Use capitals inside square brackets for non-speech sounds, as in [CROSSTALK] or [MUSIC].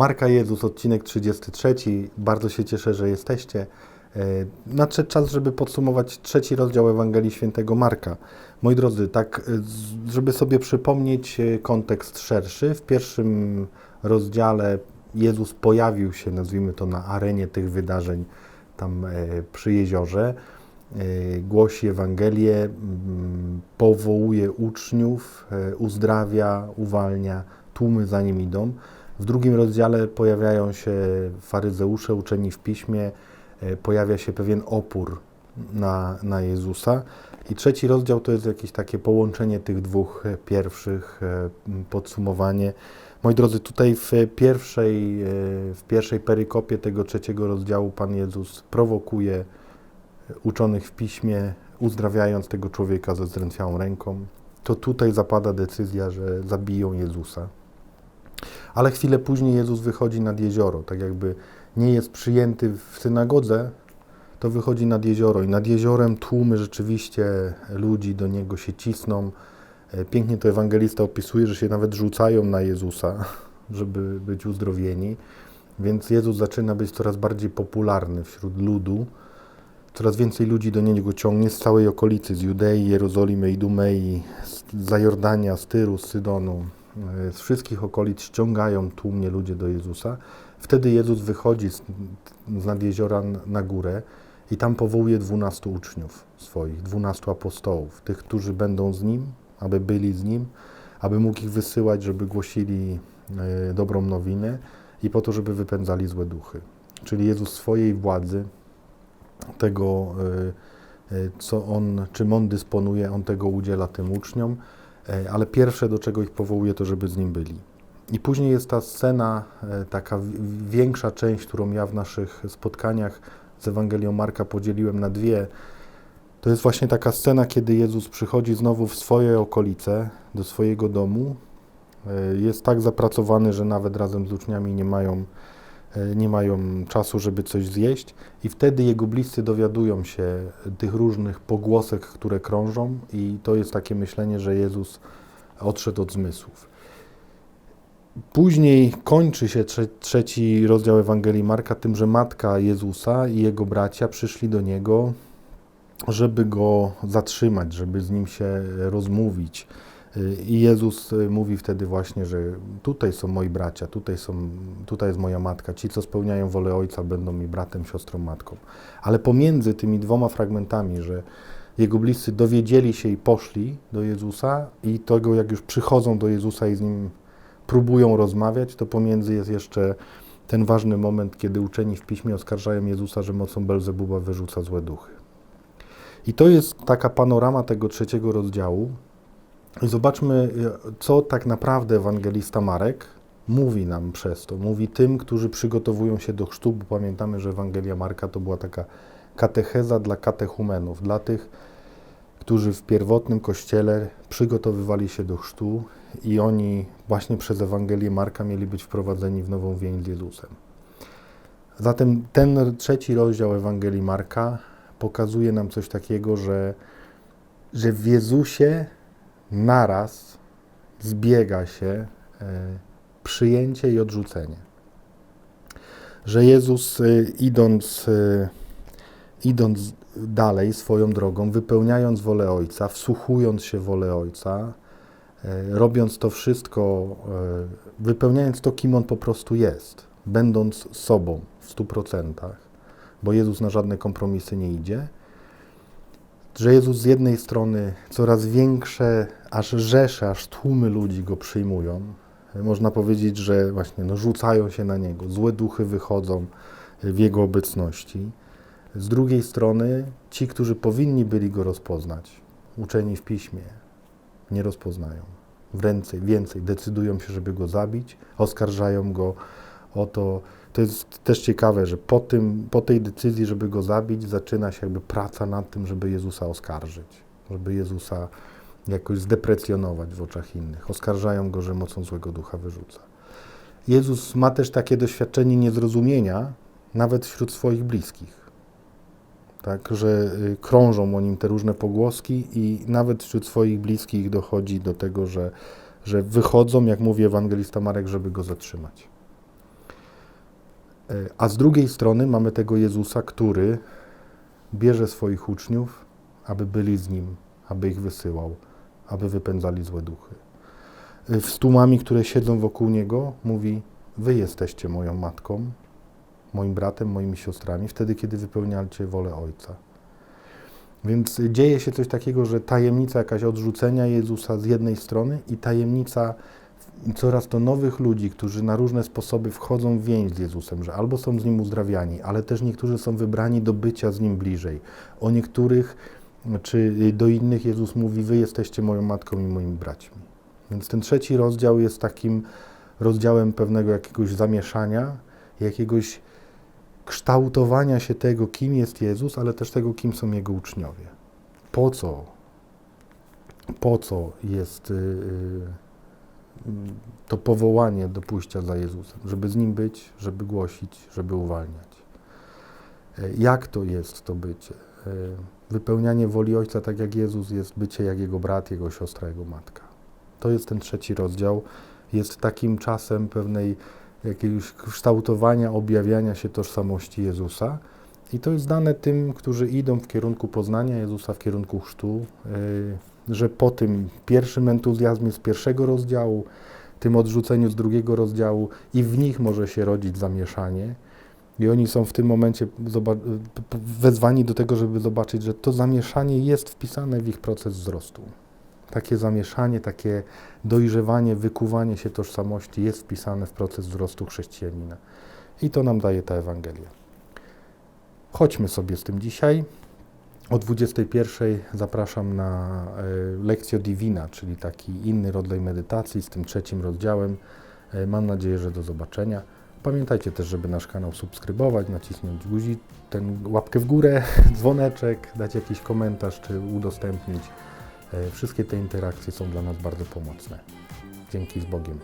Marka Jezus, odcinek 33. Bardzo się cieszę, że jesteście. E, Nadszedł czas, żeby podsumować trzeci rozdział Ewangelii Świętego Marka. Moi drodzy, tak, e, żeby sobie przypomnieć e, kontekst szerszy, w pierwszym rozdziale Jezus pojawił się, nazwijmy to, na arenie tych wydarzeń tam przy jeziorze. Głosi Ewangelię, mm, powołuje uczniów, uzdrawia, uwalnia, tłumy za nim idą. W drugim rozdziale pojawiają się faryzeusze uczeni w piśmie, e, pojawia się pewien opór na, na Jezusa. I trzeci rozdział to jest jakieś takie połączenie tych dwóch e, pierwszych, e, podsumowanie. Moi drodzy, tutaj w pierwszej, w pierwszej perykopie tego trzeciego rozdziału Pan Jezus prowokuje uczonych w piśmie, uzdrawiając tego człowieka ze zdrętwiałą ręką. To tutaj zapada decyzja, że zabiją Jezusa. Ale chwilę później Jezus wychodzi nad jezioro, tak jakby nie jest przyjęty w synagodze, to wychodzi nad jezioro i nad jeziorem tłumy rzeczywiście ludzi do niego się cisną. E, Pięknie to ewangelista opisuje, że się nawet rzucają na Jezusa, [LAUGHS] żeby być uzdrowieni. Więc Jezus zaczyna być coraz bardziej popularny wśród ludu. Coraz więcej ludzi do niego ciągnie z całej okolicy, z Judei, Jerozolimy, Idumei, z Zajordania, z Tyru, z Sydonu. E, Z wszystkich okolic ściągają tłumnie ludzie do Jezusa. Wtedy Jezus wychodzi z, z nad jeziora na górę i tam powołuje dwunastu uczniów swoich, dwunastu apostołów, tych, którzy będą z Nim, aby byli z Nim, aby mógł ich wysyłać, żeby głosili e, dobrą nowinę i po to, żeby wypędzali złe duchy. Czyli Jezus swojej władzy, tego, e, co On, czym On dysponuje, On tego udziela tym uczniom, ale pierwsze, do czego ich powołuje, to żeby z Nim byli. I później jest ta scena, e, taka większa część, którą ja w naszych spotkaniach z Ewangelią Marka podzieliłem na dwie. To jest właśnie taka scena, kiedy Jezus przychodzi znowu w swoje okolice, do swojego domu. E, Jest tak zapracowany, że nawet razem z uczniami nie mają, e, nie mają czasu, żeby coś zjeść. I wtedy jego bliscy dowiadują się tych różnych pogłosek, które krążą, i to jest takie myślenie, że Jezus odszedł od zmysłów. Później kończy się trze- trzeci rozdział Ewangelii Marka tym, że matka Jezusa i jego bracia przyszli do niego, żeby go zatrzymać, żeby z nim się rozmówić. I Jezus y, mówi wtedy właśnie, że tutaj są moi bracia, tutaj, są, tutaj jest moja matka. Ci, co spełniają wolę Ojca, będą mi bratem, siostrą, matką. Ale pomiędzy tymi dwoma fragmentami, że jego bliscy dowiedzieli się i poszli do Jezusa, i tego, jak już przychodzą do Jezusa i z nim próbują rozmawiać, to pomiędzy jest jeszcze ten ważny moment, kiedy uczeni w piśmie oskarżają Jezusa, że mocą Belzebuba wyrzuca złe duchy. I to jest taka panorama tego trzeciego rozdziału. Zobaczmy, y, co tak naprawdę ewangelista Marek mówi nam przez to. Mówi tym, którzy przygotowują się do chrztu, bo pamiętamy, że Ewangelia Marka to była taka katecheza dla katechumenów, dla tych, którzy w pierwotnym kościele przygotowywali się do chrztu i oni właśnie przez Ewangelię Marka mieli być wprowadzeni w nową więź z Jezusem. Zatem ten trzeci rozdział Ewangelii Marka pokazuje nam coś takiego, że, że w Jezusie naraz zbiega się e, przyjęcie i odrzucenie. Że Jezus e, idąc, e, idąc dalej swoją drogą, wypełniając wolę Ojca, wsłuchując się wolę Ojca, robiąc to wszystko, wypełniając to, kim On po prostu jest, będąc sobą w stu procentach, bo Jezus na żadne kompromisy nie idzie, że Jezus z jednej strony coraz większe, aż rzesze, aż tłumy ludzi Go przyjmują. Można powiedzieć, że właśnie no, rzucają się na Niego, złe duchy wychodzą w Jego obecności. Z drugiej strony ci, którzy powinni byli Go rozpoznać, uczeni w Piśmie, nie rozpoznają. Więcej, więcej decydują się, żeby Go zabić, oskarżają Go o to. To jest też ciekawe, że po, tym, po tej decyzji, żeby Go zabić, zaczyna się jakby praca nad tym, żeby Jezusa oskarżyć, żeby Jezusa jakoś zdeprecjonować w oczach innych. Oskarżają Go, że mocą złego ducha wyrzuca. Jezus ma też takie doświadczenie niezrozumienia, nawet wśród swoich bliskich. Tak, że y, krążą o nim te różne pogłoski i nawet wśród swoich bliskich dochodzi do tego, że, że wychodzą, jak mówi ewangelista Marek, żeby go zatrzymać. E, A z drugiej strony mamy tego Jezusa, który bierze swoich uczniów, aby byli z Nim, aby ich wysyłał, aby wypędzali złe duchy. Z tłumami, które siedzą wokół Niego, mówi, wy jesteście moją matką, moim bratem, moimi siostrami, wtedy, kiedy wypełniacie wolę Ojca. Więc dzieje się coś takiego, że tajemnica jakaś odrzucenia Jezusa z jednej strony i tajemnica coraz to nowych ludzi, którzy na różne sposoby wchodzą w więź z Jezusem, że albo są z Nim uzdrawiani, ale też niektórzy są wybrani do bycia z Nim bliżej. O niektórych czy do innych Jezus mówi, wy jesteście moją matką i moimi braćmi. Więc ten trzeci rozdział jest takim rozdziałem pewnego jakiegoś zamieszania, jakiegoś kształtowania się tego, kim jest Jezus, ale też tego, kim są Jego uczniowie. Po co? Po co jest y, y, to powołanie do pójścia za Jezusem? Żeby z Nim być, żeby głosić, żeby uwalniać. Y, Jak to jest to bycie? Y, Wypełnianie woli Ojca, tak jak Jezus jest, bycie jak Jego brat, Jego siostra, Jego matka. To jest ten trzeci rozdział. Jest takim czasem pewnej jakiegoś kształtowania, objawiania się tożsamości Jezusa. I to jest dane tym, którzy idą w kierunku poznania Jezusa, w kierunku chrztu, yy, że po tym pierwszym entuzjazmie z pierwszego rozdziału, tym odrzuceniu z drugiego rozdziału i w nich może się rodzić zamieszanie. I oni są w tym momencie wezwani do tego, żeby zobaczyć, że to zamieszanie jest wpisane w ich proces wzrostu. Takie zamieszanie, takie dojrzewanie, wykuwanie się tożsamości jest wpisane w proces wzrostu chrześcijanina. I to nam daje ta Ewangelia. Chodźmy sobie z tym dzisiaj. O 21 zapraszam na e, Lectio Divina, czyli taki inny rodzaj medytacji z tym trzecim rozdziałem. E, Mam nadzieję, że do zobaczenia. Pamiętajcie też, żeby nasz kanał subskrybować, nacisnąć guzik, ten łapkę w górę, [LAUGHS] dzwoneczek, dać jakiś komentarz czy udostępnić. E, Wszystkie te interakcje są dla nas bardzo pomocne. Dzięki z Bogiem.